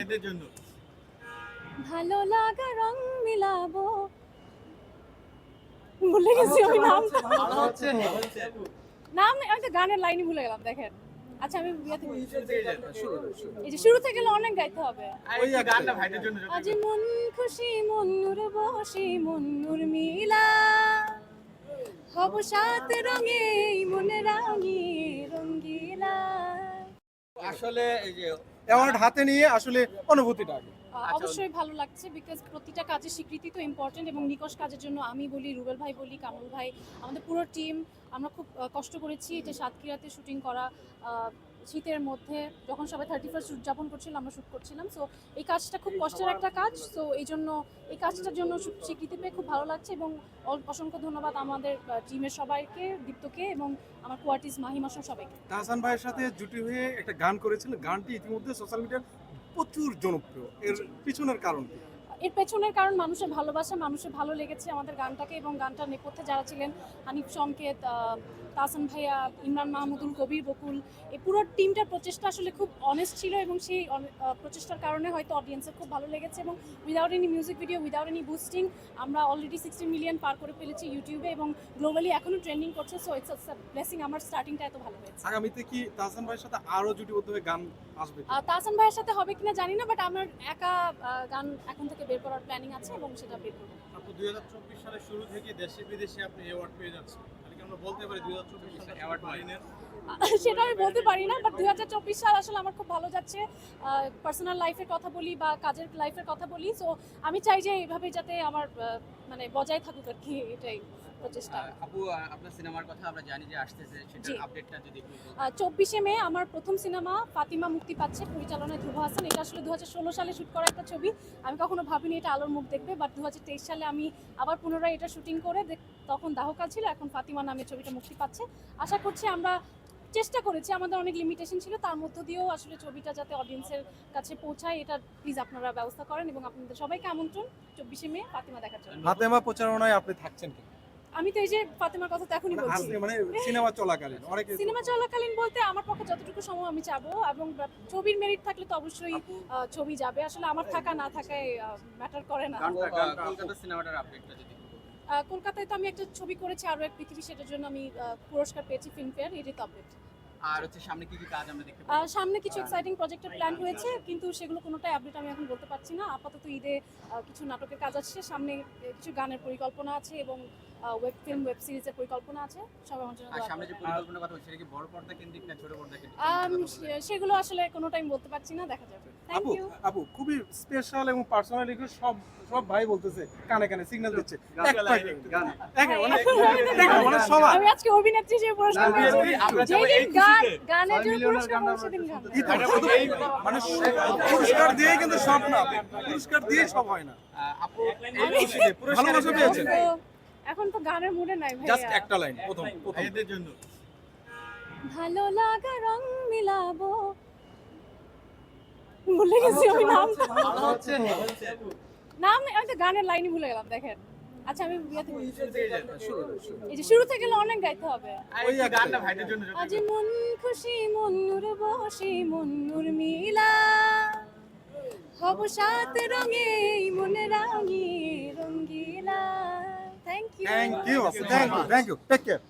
এদের জন্য? ভালো লাগা রং মিলাবো। ভুলে গেছি আমি নাম। নাম আমি তো গানের লাইনই ভুলে গেলাম দেখেন। আচ্ছা আমি বিয়ে থেকে শুরু থেকে যান, শুরু, শুরু। এই যে শুরু থেকে গেলে অনেক গাইতে হবে। ওই গানটা ভাইদের জন্য আজ মন খুশি মন নূর বসি মন নূর মিলা। হব সাত রঙে মনে রাঙি রঙ্গিলা। আসলে এই যে অ্যাওয়ার্ড হাতে নিয়ে আসলে অনুভূতিটা অবশ্যই ভালো লাগছে বিকজ প্রতিটা কাজের স্বীকৃতি তো ইম্পর্টেন্ট এবং নিকশ কাজের জন্য আমি বলি, রুবেল ভাই বলি, কামরুল ভাই, আমাদের পুরো টিম আমরা খুব কষ্ট করেছি এটা সাতক্ষীরাতে শুটিং করা শীতের মধ্যে যখন সবাই থার্টি ফার্স্ট উদযাপন করছিল আমরা শ্যুট করছিলাম। সো এই কাজটা খুব কষ্টের একটা কাজ। সো এই জন্য এই কাজটার জন্য স্বীকৃতি পেয়ে খুব ভালো লাগছে এবং অসংখ্য ধন্যবাদ আমাদের টিমের সবাইকে দীপ্তকে এবং আমার কোয়ার্টিস মাহিমা সবাইকে। তাহসান ভাইয়ের সাথে জুটি হয়ে একটা গান করেছিল। গানটি ইতিমধ্যে সোশ্যাল মিডিয়ায় প্রচুর জনপ্রিয়। এর পিছনের কারণ? এর পেছনের কারণ মানুষের ভালোবাসা মানুষের ভালো লেগেছে আমাদের গানটাকে এবং গানটার নেপথ্যে যারা ছিলেন হানিফ সংকেত তাসান ভাইয়া ইমরান মাহমুদুল কবির বকুল এই পুরো টিমটার প্রচেষ্টা আসলে খুব অনেস্ট ছিল এবং সেই প্রচেষ্টার কারণে হয়তো অডিয়েন্সের খুব ভালো লেগেছে এবং without any music video without any boosting আমরা অলরেডি সিক্সটিন মিলিয়ন পার করে ফেলেছি ইউটিউবে এবং গ্লোবালি এখনও ট্রেন্ডিং করছে সো ইটস ব্লেসিং আমার স্টার্টিংটা এত ভালো হয়েছে। আগামীতে কি তাহসান ভাইয়ের সাথে আরও জুটিবদ্ধ হয়ে গান আসবে? তাহসান ভাইয়ের সাথে হবে কিনা জানি না বাট আমার একা গান এখন থেকে বের করার প্ল্যানিং আছে এবং সেটা বের করব। আপু দুই হাজার চব্বিশ সালের শুরু থেকে দেশে বিদেশে আপনি অ্যাওয়ার্ড পেয়ে যাচ্ছেন। সেটা আমি বলতে পারি না বাট দুই চব্বিশ সাল আসলে আমার খুব ভালো যাচ্ছে। পার্সোনাল লাইফের কথা বলি বা কাজের লাইফের কথা বলি। সো আমি চাই যে এইভাবে যাতে আমার মানে বজায় থাকুক আর কি এটাই। প্রচেষ্টা আপু আপনার সিনেমার কথা আমরা জানি যে আসতেছে সেটার আপডেটটা যদি চব্বিশে মে আমার প্রথম সিনেমা ফাতিমা মুক্তি পাচ্ছে পরিচালনায় ধ্রুব হাসান। এটা আসলে দু ষোলো সালে শুট করা একটা ছবি। আমি কখনো ভাবিনি এটা আলোর মুখ দেখবে বাট দু তেইশ সালে আমি আবার পুনরায় এটা শুটিং করে দেখ- তখন দাহকাল ছিল এখন ফাতিমা নামে ছবিটা মুক্তি পাচ্ছে। আশা করছি আমরা চেষ্টা করেছি আমাদের অনেক লিমিটেশন ছিল তার মধ্য দিয়েও আসলে ছবিটা যাতে অডিয়েন্সের কাছে পৌঁছায় এটা প্লিজ আপনারা ব্যবস্থা করেন এবং আপনাদের সবাইকে আমন্ত্রণ। চব্বিশে মে ফাতিমা দেখার জন্য। হাতেমা প্রচারণায় আপনি থাকছেন কি আমি তো এই যে ফাতেমার কথা তো এখনই মানে বলছি। মানে সিনেমা চলাকালীন অনেকে সিনেমা চলাকালীন বলতে আমার পক্ষে যতটুকু সময় আমি যাব এবং ছবির মেরিট থাকলে তো অবশ্যই ছবি যাবে। আসলে আমার থাকা না থাকায় ম্যাটার করে না। কলকাতা সিনেমাটার আপডেটটা যদি কলকাতায় তো আমি একটা ছবি করেছি আরও এক পৃথিবী সেটার জন্য আমি পুরস্কার পেয়েছি ফিল্মফেয়ার এটাই তো আপডেট আর হচ্ছে সামনে কি কি কাজ আমরা দেখতে পাবো? সামনে কিছু এক্সাইটিং প্রজেক্টের প্ল্যান হয়েছে কিন্তু সেগুলো কোনোটাই আপডেট আমি এখন বলতে পারছি না। আপাতত ঈদে কিছু নাটকের কাজ আসছে সামনে কিছু গানের পরিকল্পনা আছে এবং ওয়েব ফিল্ম ওয়েব সিরিজের পরিকল্পনা আছে। সবাই আমার জন্য সামনে যে। পরিকল্পনার কথা হচ্ছে সেটা কি বড় পর্দা কেন্দ্রিক না ছোট পর্দা কেন্দ্রিক? আম, সেগুলো আসলে কোনোটাই বলতে পারছি না দেখা যাবে। আপু আপু খুবই স্পেশাল এবং পার্সোনালি সব সব ভাই বলতেছে কানে কানে সিগন্যাল দিচ্ছে। এক পাই- এক- দেখো, মানে সবাই আমি আজকে অভিনেত্রী হিসেবে পুরস্কার গান গানের জন্য পুরস্কার মানে পুরস্কার দিয়েই কিন্তু সব না পুরস্কার দিয়েই সব হয় না। আপু ভালোবাসা পেয়েছেন। এখন তো গানের মুডে নাই জাস্ট একটা লাইন প্রথম প্রথম। এদের জন্য। ভালো লাগা রং মিলাবো। ভুলে গেছি আমি নাম হচ্ছে নাম আমি তো গানের লাইনই ভুলে গেলাম দেখেন। আচ্ছা আমি বিয়ে থেকে শুরু থেকে শুরু, শুরু। এই যে শুরু থেকে অনেক গাইতে হবে। ওই যে গানটা ভাইদের জন্য আজ মন খুশি মন নূর বসি মন নূর মিলা। হব সাত রঙে মনে রাঙি রঙ্গিলা। Thank you. Thank you. Thank you. Take care.